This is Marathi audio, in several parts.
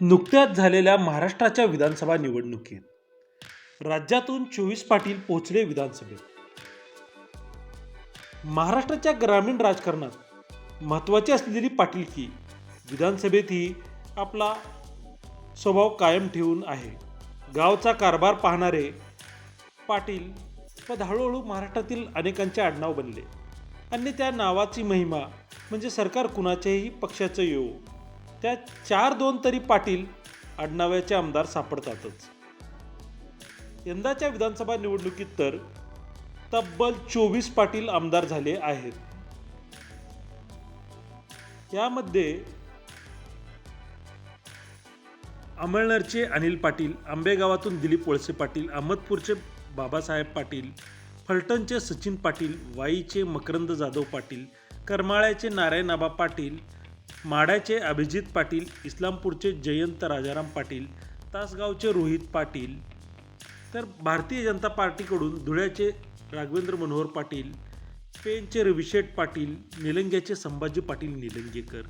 नुकत्याच झालेल्या महाराष्ट्राच्या विधानसभा निवडणुकीत राज्यातून चोवीस पाटील पोहोचले विधानसभेत. महाराष्ट्राच्या ग्रामीण राजकारणात महत्त्वाची असलेली पाटीलकी विधानसभेतही आपला स्वभाव कायम ठेवून आहे. गावचा कारभार पाहणारे पाटील पद हळूहळू महाराष्ट्रातील अनेकांचे आडनाव बनले. आणि त्या नावाची महिमा म्हणजे सरकार कुणाच्याही पक्षाचं येऊ त्या चार दोन तरी पाटील आडनाव्याचे आमदार सापडतातच. यंदाच्या विधानसभा निवडणुकीत तर तब्बल चोवीस पाटील आमदार झाले आहेत. यामध्ये अमळनेरचे अनिल पाटील आंबेगावातून दिलीप वळसे पाटील अहमदपूरचे बाबासाहेब पाटील फलटणचे सचिन पाटील वाईचे मकरंद जाधव पाटील करमाळ्याचे नारायणआबा पाटील माड्याचे अभिजित पाटील इस्लामपूरचे जयंत राजाराम पाटील तासगावचे रोहित पाटील तर भारतीय जनता पार्टीकडून धुळ्याचे राघवेंद्र मनोहर पाटील पेनचे रविशेठ पाटील निलंग्याचे संभाजी पाटील निलंगेकर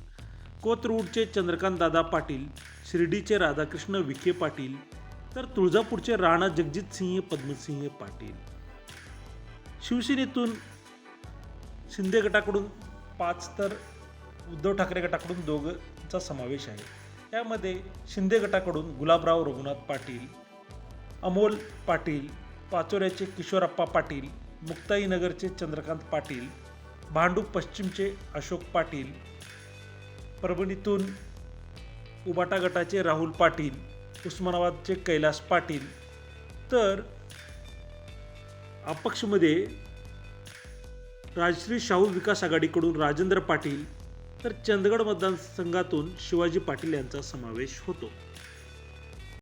कोथरूडचे चंद्रकांत दादा पाटील शिर्डीचे राधाकृष्ण विखे पाटील तर तुळजापूरचे राणा जगजित सिंह पद्मसिंह पाटील. शिवसेनेतून शिंदे गटाकडून पाच तर उद्धव ठाकरे गटाकडून दोघंचा समावेश आहे. यामध्ये शिंदे गटाकडून गुलाबराव रघुनाथ पाटील अमोल पाटील पाचोऱ्याचे किशोरप्पा पाटील मुक्ताईनगरचे चंद्रकांत पाटील भांडूप पश्चिमचे अशोक पाटील परभणीतून उबाटा गटाचे राहुल पाटील उस्मानाबादचे कैलास पाटील. तर अपक्षमध्ये राजश्री शाहू विकास आघाडीकडून राजेंद्र पाटील तर चंदगड मतदारसंघातून शिवाजी पाटील यांचा समावेश होतो.